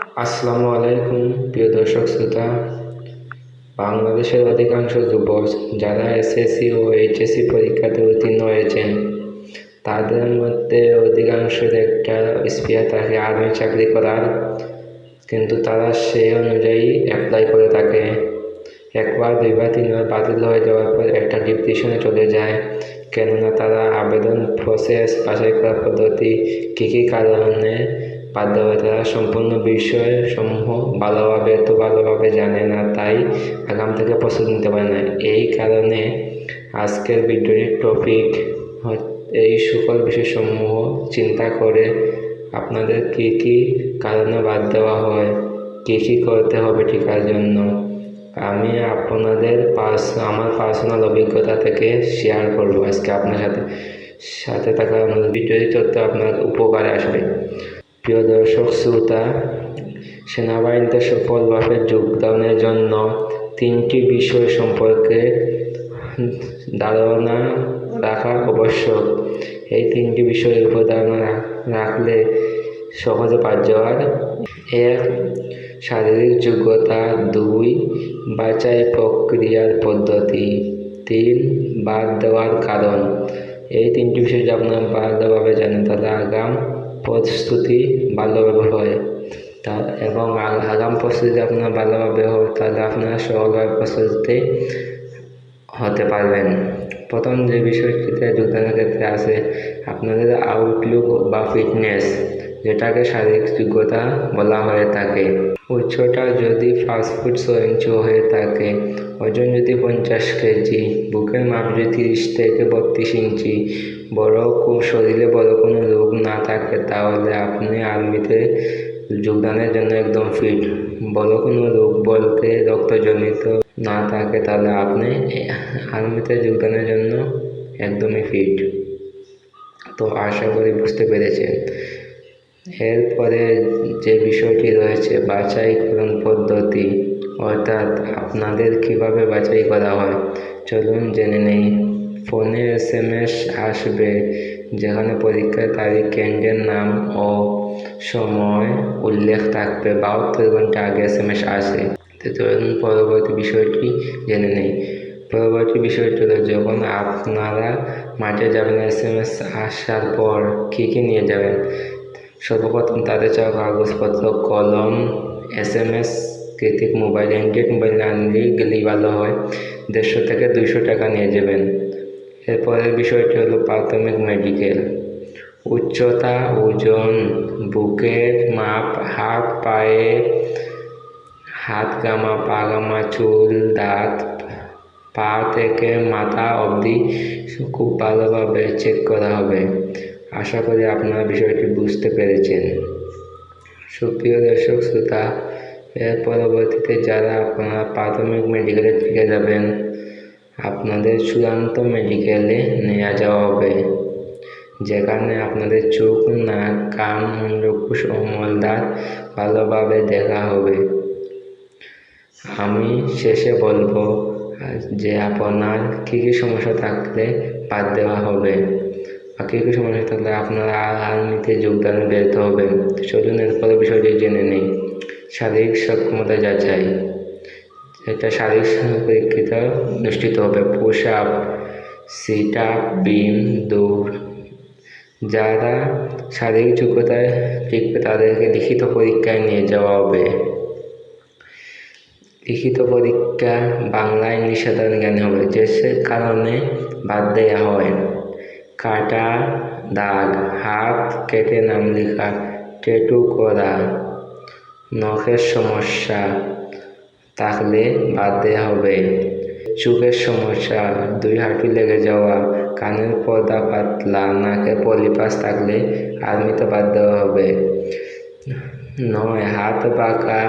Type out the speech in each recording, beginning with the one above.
আসসালামু আলাইকুম, প্রিয় দর্শক শ্রোতা। বাংলাদেশের অধিকাংশ যুবক যারা এসএসসি ও এইচএসসি পরীক্ষাতে উত্তীর্ণ হয়েছেন, তাদের মধ্যে অধিকাংশের একটা স্পৃহা থাকে, আর্মি চাকরি করার। কিন্তু তারা সেই অনুযায়ী অ্যাপ্লাই করে থাকে। একবার, দুইবার, তিনবার বাতিল হয়ে যাওয়ার পর একটা ডিপ্রেশনে চলে যায়। কেননা তারা আবেদন প্রসেস বাছাই করার পদ্ধতি কী কী কারণে বাধ্য তারা সম্পূর্ণ বিষয়সমূহ ভালোভাবে এত ভালোভাবে জানে না, তাই আগাম থেকে প্রস্তুতি নিতে পারে না। এই কারণে আজকের ভিডিওটির টপিক এই সকল বিষয়সমূহ চিন্তা করে আপনাদের কী কী কারণে বাদ দেওয়া হয়, কী কী করতে হবে টিকার জন্য, আমি আপনাদের পার্স, আমার পার্সোনাল অভিজ্ঞতা থেকে শেয়ার করব আজকে আপনার সাথে সাথে থাকা আমাদের ভিডিওটি তথ্য আপনার উপকারে আসবে। প্রিয় দর্শক শ্রোতা, সেনাবাহিনীতে সফলভাবে যোগদানের জন্য তিনটি বিষয় সম্পর্কে ধারণা রাখা আবশ্যক। এই তিনটি বিষয়ের উপর ধারণা রাখলে সহজে পাঠ যাওয়ার এক, শারীরিক যোগ্যতা। দুই, বাছাই প্রক্রিয়ার পদ্ধতি। তিন, বাদ দেওয়ার কারণ। এই তিনটি বিষয় যদি আপনারা ভালোভাবে জানেন, তাহলে আগাম প্রস্তুতি ভালোভাবে হয়। তা এবং আগাম প্রস্তুতি আপনার ভালোভাবে হোক, তাহলে আপনার সহজভাবে প্রস্তুতি হতে পারবেন। প্রথম যে বিষয়টিতে যোগদানের ক্ষেত্রে আছে, আপনাদের আউটলুক বা ফিটনেস যেটাকে শারীরিক যোগ্যতা বলা হয়ে থাকে। উচ্চতা যদি পাঁচ ফুট ছ হয়ে থাকে, ওজন যদি পঞ্চাশ কেজি, বুকের মাপ যদি তিরিশ থেকে বত্রিশ ইঞ্চি, বড় শরীরে বড় কোনো রোগ না থাকে, তাহলে আপনি আর্মিতে যোগদানের জন্য একদম ফিট বড় কোনো রোগ বলতে রক্তজনিত না থাকে, তাহলে আপনি আর্মিতে যোগদানের জন্য একদমই ফিট তো আশা করি বুঝতে পেরেছেন। এরপরে যে বিষয়টি রয়েছে বাছাইকরণ পদ্ধতি। অর্থাৎ আপনাদের কীভাবে বাছাই করা হয়? চলুন জেনে নেই। ফোনে এস এম এস আসবে, যেখানে পরীক্ষার তারিখ, কেন্দ্রের নাম ও সময় উল্লেখ থাকবে। বাহাত্তর ঘণ্টা আগে এস এম এস আসে। চলুন পরবর্তী বিষয়টি জেনে নেই। পরবর্তী বিষয়টি হলো, যখন আপনারা মাঠে যাবেন এস এম এস আসার পর কী কী নিয়ে যাবেন? সর্বপ্রথম তাদের চাওয়া কাগজপত্র, কলম এস এম এস কৃতিক মোবাইল অ্যান্ড্রয়েড, মোবাইল না নিলেই গেলেই ভালো হয়। দেড়শো থেকে দুইশো টাকা নিয়ে যাবেন। এরপরের বিষয়টি হলো প্রাথমিক মেডিকেল। উচ্চতা, ওজন, বুকের মাপ, হাত, পায়ে, হাত গামা, পা গামা, চুল, দাঁত, পা থেকে মাথা অবধি খুব ভালোভাবে চেক করা হবে। আশা করি আপনারা বিষয়টি বুঝতে পেরেছেন। সুপ্রিয় দর্শক, শ্রোতা, এর পরবর্তীতে যারা আপনারা প্রাথমিক মেডিকেলের থেকে যাবেন, আপনাদের চূড়ান্ত মেডিকেলে নেওয়া যাওয়া হবে। যেখানে আপনাদের চোখ, নাক, কান মুন্ডকুশ ও মলদার ভালোভাবে দেখা হবে। আমি শেষে বলব যে আপনার কী কী সমস্যা থাকলে বাদ দেওয়া হবে। বা কী কী সমস্যা থাকলে আপনারা আর্মিতে যোগদানে ব্যর্থ হবেন। চলুন এরপরে বিষয়টি জেনে নেই। শারীরিক সক্ষমতা যাচাই। এটা শারীরিক পরীক্ষিত অনুষ্ঠিত হবে। Push up sit up beam, দৌড়। যারা শারীরিক যোগ্যতায় লিখবে তাদেরকে লিখিত পরীক্ষায় নিয়ে যাওয়া হবে। লিখিত পরীক্ষা বাংলা ইংলিশ সাধারণ জ্ঞানে হবে। যে কারণে বাদ দেওয়া হয়। কাটা দাগ, হাত কেটে নাম লেখা ট্যাটু করা, নখের সমস্যা থাকলে বাদ দেওয়া হবে। চোখের সমস্যা, দুই হাঁটু লেগে যাওয়া, কানের পর্দা পাতলা নাকে পলিপাস থাকলে আর্মিতে বাদ দেওয়া হবে। নয়, হাত পাকা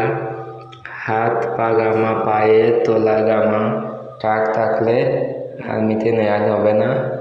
হাত পা গামা পায়ে তোলা গামা, টাক থাকলে আর্মিতে নেওয়া হবে না।